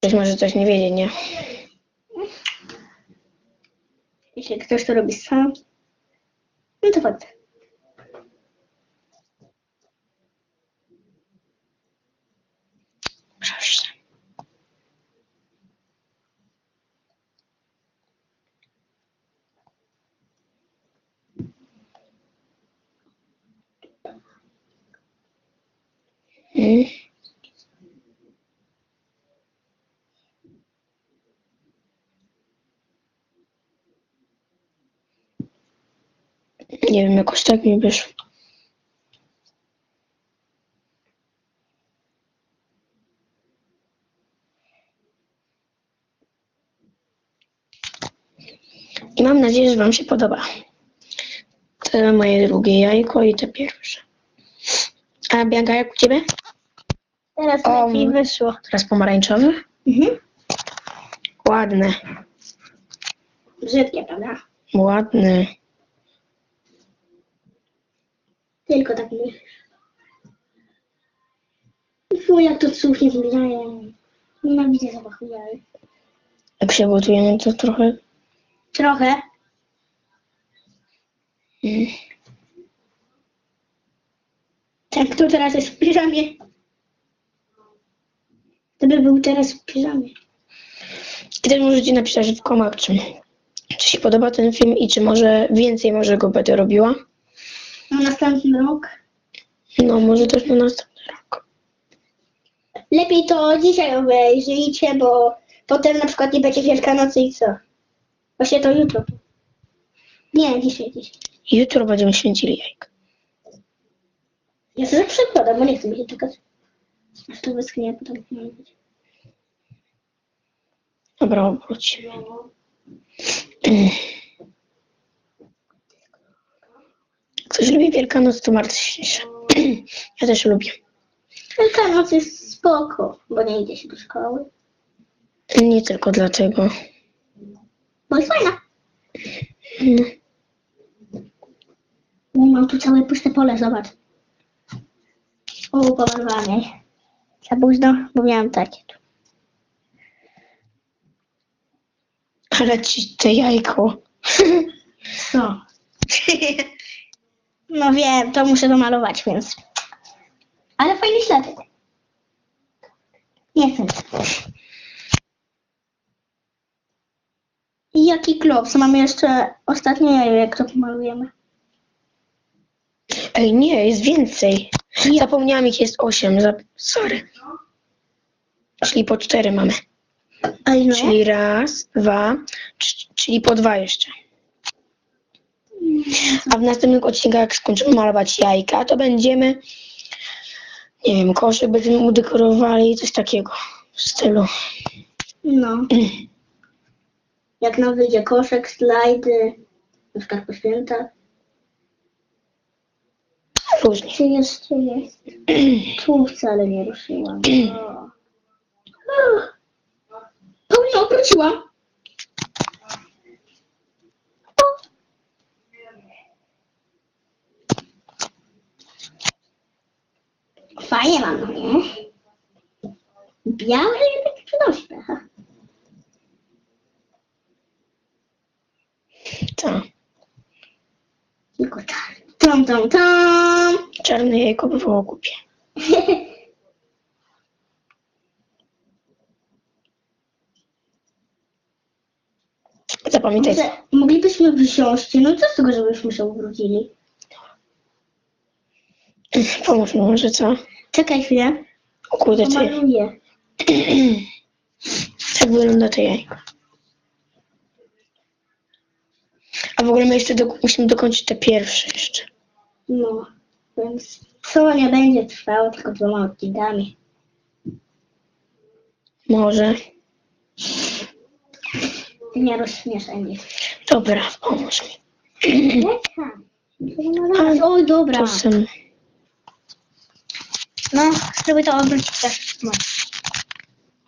Ktoś może coś nie wiedzieć, nie? Jeśli ktoś to robi sam, no to fakt. Proszę. Mm. Nie wiem, jakoś tak mi wyszło. I mam nadzieję, że Wam się podoba. To moje drugie jajko i te pierwsze. A Bianka, jak u Ciebie? Teraz O, lepiej wyszło. Teraz pomarańczowy? Mhm. Ładne, Brzydkie, prawda? ładne. Tylko tak myślisz. Fu, jak to cuchnie z jajem. Nienawidzę zapachu jaj. Jak się gotujemy, to trochę... Trochę. Mm. Tak, kto teraz jest w piżamie? Gdyby był teraz w piżamie. Też możecie napisać w czy, czy się podoba ten film i czy może więcej może go będę robiła. Na następny rok. No, może też na następny rok. Lepiej to dzisiaj obejrzyjcie, bo potem na przykład nie będzie Wielkanocy i co? Właśnie to jutro. Nie, dzisiaj, dzisiaj. Jutro będziemy święcili jajka. Ja sobie przekładam, bo nie chcę mi się czekać. Aż to wyschnie, potem nie będzie. Dobra, obróć. Ktoś lubi Wielkanoc, to cieszę. Ja też lubię. Wielkanoc jest spoko, bo nie idzie się do szkoły. Nie tylko dlatego. Bo jest fajna. No. Mam tu całe puste pole, zobacz. O, pomalowane. Za późno, bo miałam takie tu. Ale ci te jajko. Co? no wiem, to muszę domalować, więc... Ale fajny śladek. Nie chcę. Jaki klops? Mamy jeszcze ostatnie jajo, jak to pomalujemy. Ej, nie, jest więcej. Zapomniałam ich, jest osiem. Za... Sorry. Czyli po cztery mamy. Ej. Czyli raz, dwa, cz- czyli po dwa jeszcze. A w następnych odcinkach, jak skończymy malować jajka, to będziemy, nie wiem, koszyk będziemy udekorowali, coś takiego w stylu. No. Jak nam wyjdzie koszek, slajdy, na przykład po świętach. Różnie. Czy jeszcze jest? Tu wcale nie ruszyłam. O. Paulina obróciła. Fajnie mam, no nie? Białe, ale takie przenośne. ha. Tak. Tylko czarny. Tam, tam, tam. Czarne jajko by było głupie. Zapamiętajcie. Może moglibyśmy wziąć, no co z tego, żebyśmy się ubrudzili? Pomóż mi może, co? Czekaj chwilę. O kurde, ty. Pomaluję. Tak wygląda to jajko. A w ogóle my jeszcze do, musimy dokończyć te pierwsze jeszcze. No, więc co nie będzie trwało tylko dwoma odcinkami. Może. Ty nie rozśmieszaj mnie. Dobra, pomóż mi. A, Oj, dobra. Są... No, spróbuj to obrócić też. No.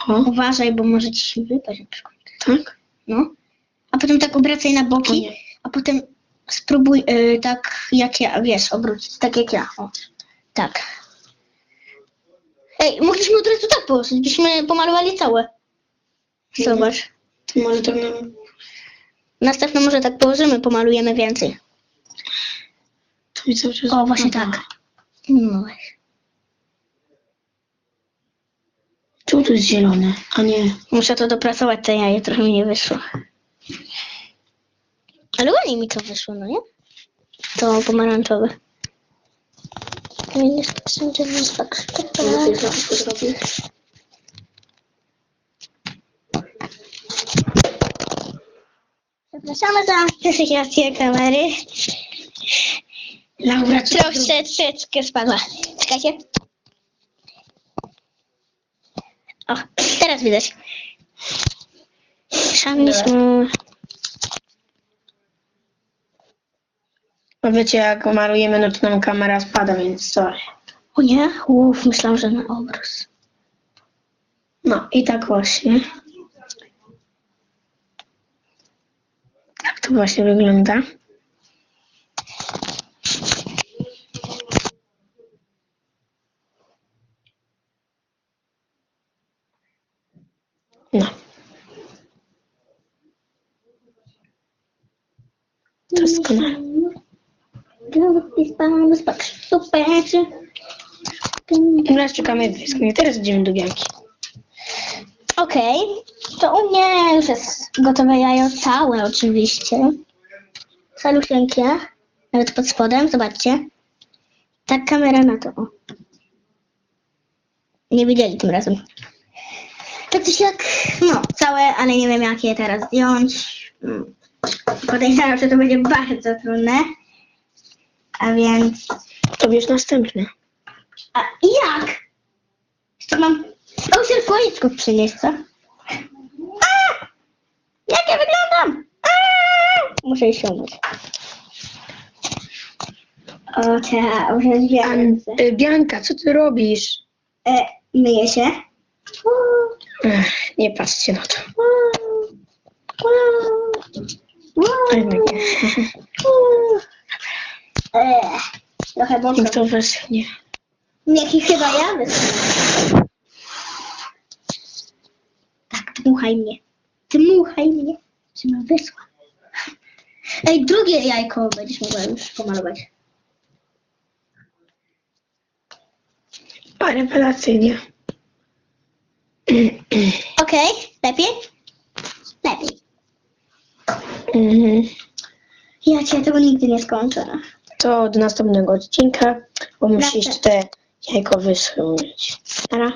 O, Uważaj, bo może ci się wypaść na przykład. tak? No. A potem tak obracaj na boki, a potem spróbuj y, tak jak ja, wiesz, obrócić, tak jak ja. O, tak. Ej, mogliśmy od razu tak położyć, byśmy pomalowali całe. Zobacz. To może to nam... Następno może tak położymy, pomalujemy więcej. To mi cały czas... O, właśnie tak. No właśnie. Czemu tu jest zielone, a nie... Muszę to dopracować, te jaje trochę mi nie wyszło. Ale ładnie mi to wyszło, no nie? To pomarańczowe. Powinien tak wszędzie nazwać. Może coś troszkę zrobić? Przepraszamy za desygnację kamery. Laura? Troszeczkę spadła. Czekajcie. O, teraz widać. Szanowni No wiecie, jak malujemy, no to nam kamera spada, więc sorry. O nie? Uff, myślałam, że na obraz. No i tak właśnie. Tak to właśnie wygląda. No. Doskonale. Super. Teraz czekamy wyschnie. Teraz idziemy do Bianki. Okej, to u mnie już jest gotowe jajo, całe oczywiście. Salusieńkie, nawet pod spodem, zobaczcie. Tak kamera na to. o. Nie widzieli tym razem. Tak czy siak, no, całe, ale nie wiem jak je teraz zdjąć. Mm. Podejrzewam, że to będzie bardzo trudne. A więc... To bierz następny. A jak? Jeszcze mam osiem słoiczków przynieść, co? A! Jak ja wyglądam? A! Muszę iść się umyć. O, ta, muszę ręce. y, Bianka, co ty robisz? E, myję się. Ech, nie patrzcie na to. Jednak nie. E, trochę mocno. Niech to wyschnie. Jaki chyba ja wyschnę. Tak, dmuchaj mnie. Dmuchaj mnie, żebym wyschła. Ej, drugie jajko będziesz mogła już pomalować. Rewelacyjnie. Okej? Lepiej. Mhm. Ja cię tego nigdy nie skończę. To do następnego odcinka, bo jeszcze te jajko wyschnąć. Nara.